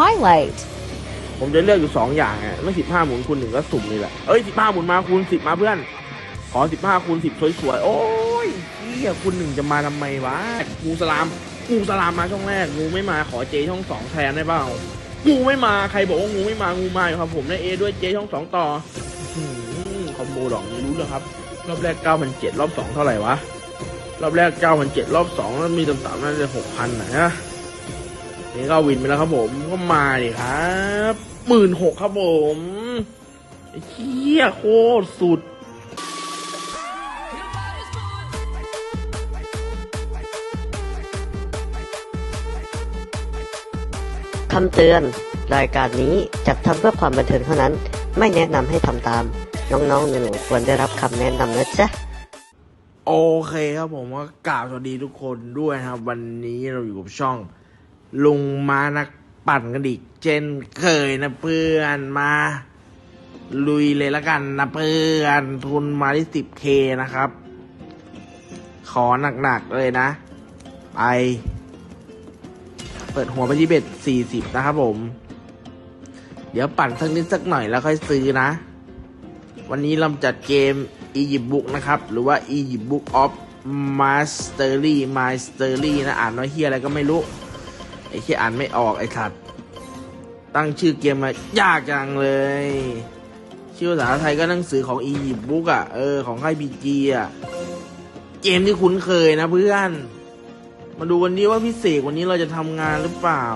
highlight ผมจะเลือกอยู่สองอย่างอะไม่สิบห้าหมุนคูณหนึ่งก็สุ่มนี่แหละเอ้ยสิบห้าหมุนมาคูณสิบมาเพื่อน ขอสิบห้าคูณสิบสวยๆ โอ้ยเฮียคูณหนึ่งจะมาทำไมวะงูสลามงูสลามมาช่องแรกงูไม่มาขอเจช่องสองแทนได้เปล่างูไม่มาใครบอกว่างูไม่มางูมาอยู่ครับ ผมได้เอด้วยเจช่องสองต่อือคอมโบดอกนี้รู้เลยครับ รอบแรกเก้าพันเจ็ดรอบสองเท่าไหร่วะรอบแรกเก้าพันเจ็ดรอบสองแล้วมีต่ำๆน่าจะหกพันนะฮะ นี่ก็วินไปแล้วครับผมก็มาดิครับหมื่นหกครับผมไอ้เหี้ยโคตรสุดคำเตือน รายการนี้จัดทำเพื่อความบันเทิงเท่านั้น ไม่แนะนำให้ทำตาม น้องๆหนูๆควรได้รับคำแนะนำนะจ๊ะโอเคครับผมก็กล่าวสวัสดีทุกคนด้วยนะครับ วันนี้เราอยู่กับช่อง ลุงมานักปั่นกันอีกเช่นเคยนะเพื่อนมา ลุยเลยละกันนะเพื่อนทุนมาที่สิบเคนะครับ ขอหนักๆเลยนะ ไป เปิดหัวไปที่เบ็ดสี่สิบนะครับผม เดี๋ยวปั่นสักนิดสักหน่อยแล้วค่อยซื้อนะ วันนี้เราจัดเกม Egypt Book นะครับ หรือว่า Egypt Book of Mastery Mastery นะ อ่านน้อยเฮียอะไรก็ไม่รู้ ไอ้เฮียอ่านไม่ออกไอ้สัตว์ตั้งชื่อเกมมายากจังเลย ชื่อภาษาไทยก็หนังสือของ Egypt Book อะเออของค่ายพีจีอะเกมที่คุ้นเคยนะเพื่อน มาดูวันนี้ว่าพี่เสกวันนี้เราจะทำงานหรือเปล่า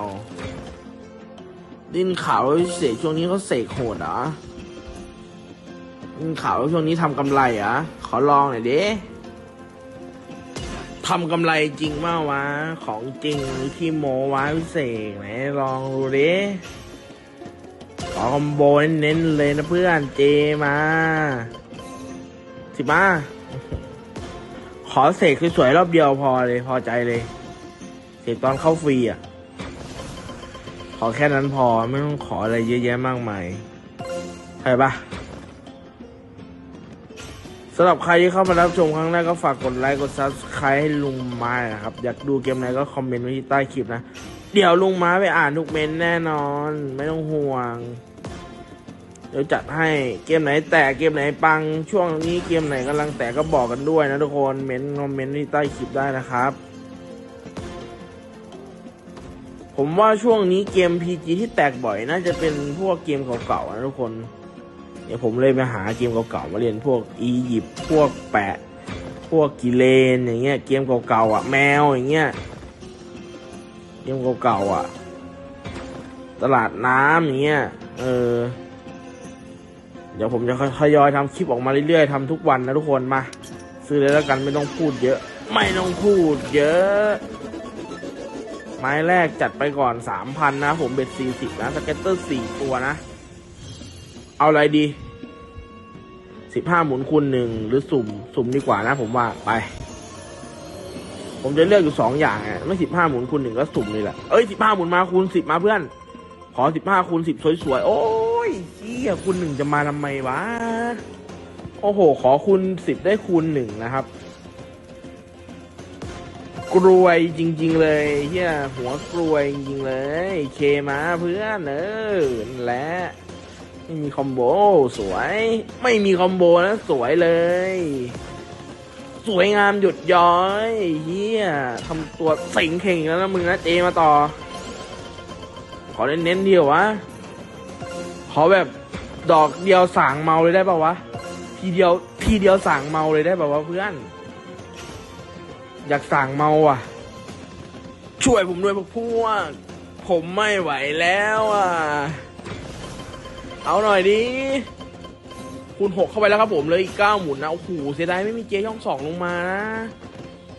ดินขาวเสกช่วงนี้เขาเสกโหดเหรอดินขาวช่วงนี้ทำกำไรเหรอะขอลองหน่อยดิ ทำกำไรจริงมากวะ ของจริงหรือที่โมวะพี่เสกไหนลองดูดิขอคอมโบเน้นๆเลยนะเพื่อนเจมาสิมาขอเสกสวยๆรอบเดียวพอเลยพอใจเลย เสกตอนเข้าฟรีอะ ขอแค่นั้นพอไม่ต้องขออะไรเยอะแยะมากมายใช่ปะ สำหรับใครที่เข้ามารับชมครั้งแรกก็ฝากกดไลค์กด subscribe ให้ลุงม้านะครับ อยากดูเกมไหนก็คอมเมนต์ไว้ที่ใต้คลิปนะ เดี๋ยวลุงม้าไปอ่านทุกเมนต์แน่นอน ไม่ต้องห่วง เดี๋ยวจัดให้เกมไหนแตกเกมไหนปังช่วงนี้เกมไหนกำลังแตกก็บอกกันด้วยนะทุกคนเมนต์คอมเมนต์ที่ใต้คลิปได้นะครับ ผมว่าช่วงนี้เกม PG ที่แตกบ่อยน่าจะเป็นพวกเกมเก่าๆนะทุกคน เดี๋ยวผมเลยไปหาเกมเก่าๆมาเรียนพวกอียิปต์พวกแปะ พวกกิเลนอย่างเงี้ยเกมเก่าๆอะแมวอย่างเงี้ยเกมเก่าๆอะ ตลาดน้ำอย่างเงี้ยเออเดี๋ยวผมจะทยอยทำคลิปออกมาเรื่อยๆทำทุกวันนะทุกคนมา ซื้อเลยแล้วกันไม่ต้องพูดเยอะ ไม่ต้องพูดเยอะ ไม้แรกจัดไปก่อนสามพันนะ ผมเบ็ดสี่สิบนะสเก็ตเตอร์สี่ตัวนะ เอาอะไรดี สิบห้าหมุนคูณหนึ่งหรือสุ่ม สุ่มดีกว่านะผมว่าไป ผมจะเลือกอยู่สองอย่างไม่สิบห้าหมุนคูณหนึ่งก็สุ่มนี่แหละเอ้ยสิบห้าหมุนมาคูณสิบมาเพื่อน ขอสิบห้าคูณสิบสวยๆ โอ้ยเชี่ยคูณหนึ่งจะมาทำไมวะ โอ้โห ขอคูณสิบได้คูณหนึ่งนะครับกรวยจริง ๆ เลยเฮียหัวกรวยจริง ๆ เลย เคมาเพื่อนเออและ ไม่มีคอมโบสวย ไม่มีคอมโบนะสวยเลย สวยงามหยุดย้อยเฮียทำตัวสิงเข่งแล้วนะมึงนะเจมาต่อ ขอเน้นๆเดียววะขอแบบดอกเดียวสางเมาเลยได้ป่าวะทีเดียวทีเดียวสางเมาเลยได้ป่าวะเพื่อน อยากสั่งเมาอะ ช่วยผมด้วยพวกพวกผมไม่ไหวแล้วอะ เอาหน่อยดิคูณหกเข้าไปแล้วครับผมเลยอีกเก้าหมุนนะโอ้โหเสียดายไม่มีเจย่องสองลงมานะ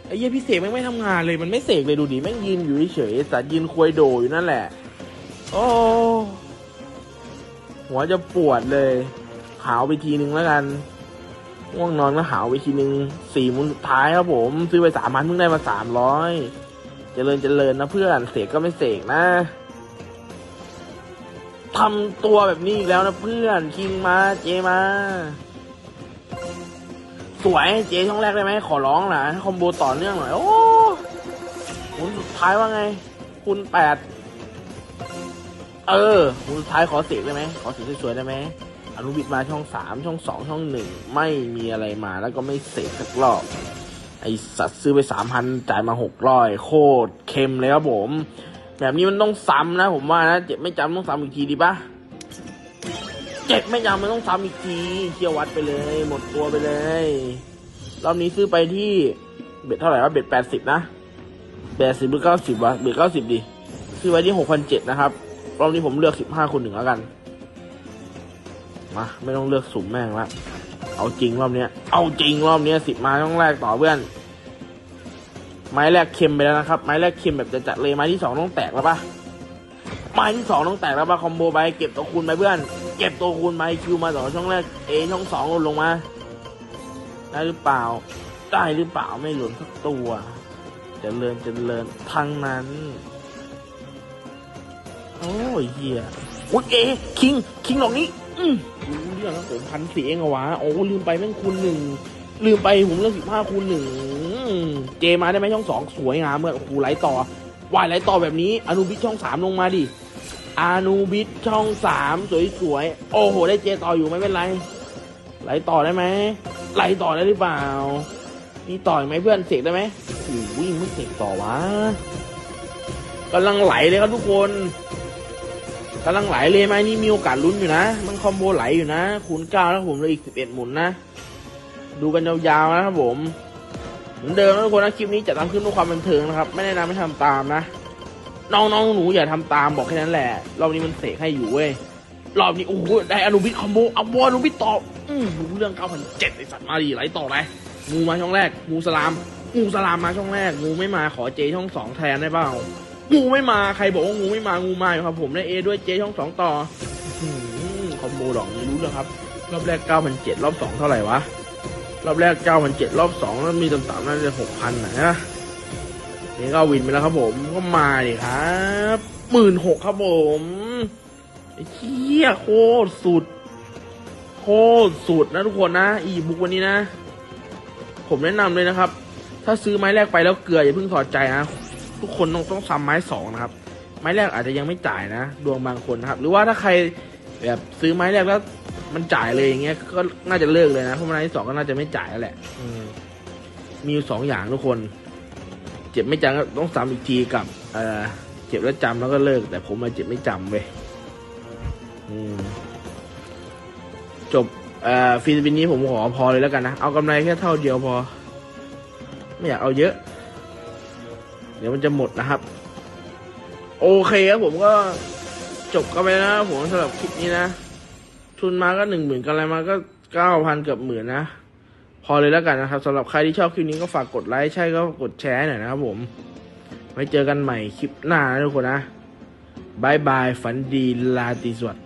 ไอ้เหี้ยพี่เสกแม่งไม่ทำงานเลยมันไม่เสกเลยดูดิแม่งยืนอยู่เฉยๆสัตว์ยืนควยโดอยู่นั่นแหละ โอ้หัวจะปวดเลย ขาวไปทีนึงแล้วกันง่วงนอนก็หาวไปทีนึงสี่หมุนสุดท้ายครับผม ซื้อไปสามพันเพิ่งได้มาสามร้อยเจริญเจริญนะเพื่อนเสกก็ไม่เสกนะ ทำตัวแบบนี้อีกแล้วนะเพื่อนคิงมาเจมา สวยเจช่องแรกได้ไหมขอร้องนะคอมโบต่อเนื่องหน่อย โอ้หมุนสุดท้ายว่าไง คุณแปดเออมูสุดท้ายขอเสกได้ไหมขอเสกสวยๆได้ไหมอนุบิดมาช่องสามช่องสองช่องหนึ่งไม่มีอะไรมาแล้วก็ไม่เสกสักรอบไอสัตว์ซื้อไปสามพันจ่ายมาหกร้อยโคตรเค็มเลยครับผม แบบนี้มันต้องซ้ำนะผมว่านะเจ็บไม่จำต้องซ้ำอีกทีดีปะเจ็บไม่จำมันต้องซ้ำอีกทีเคียววัดไปเลย หมดตัวไปเลยรอบนี้ซื้อไปที่เบ็ดเท่าไหร่วะเบ็ดแปดสิบนะแปดสิบหรือเก้าสิบวะเบ็ดเก้าสิบดิซื้อไว้ที่หกพันเจ็ดนะครับรอบนี้ผมเลือกสิบห้าคนหนึ่งแล้วกันมาไม่ต้องเลือกสุ่มแม่งละเอาจริงรอบเนี้ย เอาจริงรอบเนี้ยสิบมาต้องแรกต่อเพื่อน ไม้แรกเค็มไปแล้วนะครับ ไม้แรกเค็มแบบจะจัดเลยไม้ที่สองต้องแตกแล้วปะไม้ที่สองต้องแตกแล้วปะคอมโบไปเก็บตัวคูณไปเพื่อน เก็บตัวคูณไปคิวมาต่อช่องแรกเอช่องสองล่นลงมาได้หรือเปล่าได้หรือเปล่าไม่หล่นสักตัวเจะเลินจะเลินทั้งนั้น โอ้ยเหี้ยอุ้ยเอคิงคิงดอกนี้ อืมรู้เรื่องครับผมพันสี่เองเหรอวะโอ้ลืมไปแม่งคูณหนึ่งลืมไปผมเรื่องสิบห้าคูณหนึ่ง เจมาได้ไหมช่องสองสวยงามเมื่อโอ้โหไหลต่อวายไหลต่อแบบนี้อนุบิทช่องสามลงมาดิอนุบิทช่องสามสวยๆโอ้โห ได้เจต่ออยู่ไม่เป็นไร ไหลต่อได้ไหมไหลต่อได้หรือเปล่ามีต่ออีกไหมเพื่อนเสกได้ไหมโอ้โหมึงเสกต่อวะกำลังไหลเลยครับทุกคนกำลังไหลเลยไหมนี่มีโอกาสลุ้นอยู่นะ มันคอมโบไหลอยู่นะคูณเก้าแล้วผมเลยอีกสิบเอ็ดหมุนนะ ดูกันยาวๆนะครับผม มือนเดิมนะทุกคนนะคลิปนี้จะทำขึ้นเพื่อความบันเทิงนะครับ ไม่แนะนำให้ทำตามนะ น้องๆหนูอย่าทำตามบอกแค่นั้นแหละรอบนี้มันเสกให้อยู่เว้ยรอบนี้โอ้โหได้อนุบิทคอมโบเอาบอลอนุบิทต่ออืมรู้เรื่องเก้าพันเจ็ดไอสัตว์มาดีไหลต่อไปงูมาช่องแรกงูสลามงูสลามมาช่องแรกงูไม่มาขอเจช่องสองแทนได้เปล่างูไม่มาใครบอกว่างูไม่มางูมาครับ ผมได้เอด้วยเจช่องสองต่ออื้อหือคอมโบดอกนี้รู้แล้วครับรอบแรกเก้าพันเจ็ดรอบสองเท่าไหร่วะ รอบแรกเก้าพันเจ็ดรอบสองแล้วมีต่ำๆน่าจะหกพันนะนะนี่ก็วินไปแล้วครับผมก็มาดิครับหมื่นหกครับผมไอ้เหี้ยโคตรสุด โคตรสุดนะทุกคนนะ อีบุกวันนี้นะ ผมแนะนำเลยนะครับ ถ้าซื้อไม้แรกไปแล้วเกลืออย่าเพิ่งถอดใจนะ ทุกคนต้องต้องซ้ำไม้สองนะครับ ไม้แรกอาจจะยังไม่จ่ายนะ ดวงบางคนนะครับ หรือว่าถ้าใครแบบซื้อไม้แรกแล้ว มันจ่ายเลยอย่างเงี้ยก็น่าจะเลิกเลยนะเพราะไม้ที่สองก็น่าจะไม่จ่ายแล้วแหละอืมมีอยู่สองอย่างทุกคน เจ็บไม่จำก็ต้องซ้ำอีกทีกับ เอ่อเจ็บแล้วจำแล้วก็เลิก แต่ผมมาเจ็บไม่จำเว้ยอืมจบเอ่อฟิลิปปินส์นี้ผมขอพอเลยแล้วกันนะ เอากำไรแค่เท่าเดียวพอ ไม่อยากเอาเยอะ เดี๋ยวมันจะหมดนะครับ โอเคครับผมก็จบกันไปแล้วนะผมสำหรับคลิปนี้นะ ทุนมาก็หนึ่งหมื่นกันอะไรมาก็เก้าพันเกือบหมื่นนะ พอเลยแล้วกันนะครับสำหรับใครที่ชอบคลิปนี้ก็ฝากกดไลค์ใช่ก็กดแชร์หน่อยนะครับผมไว้เจอกันใหม่คลิปหน้านะทุกคนนะบายบายฝันดีลาติสวัสด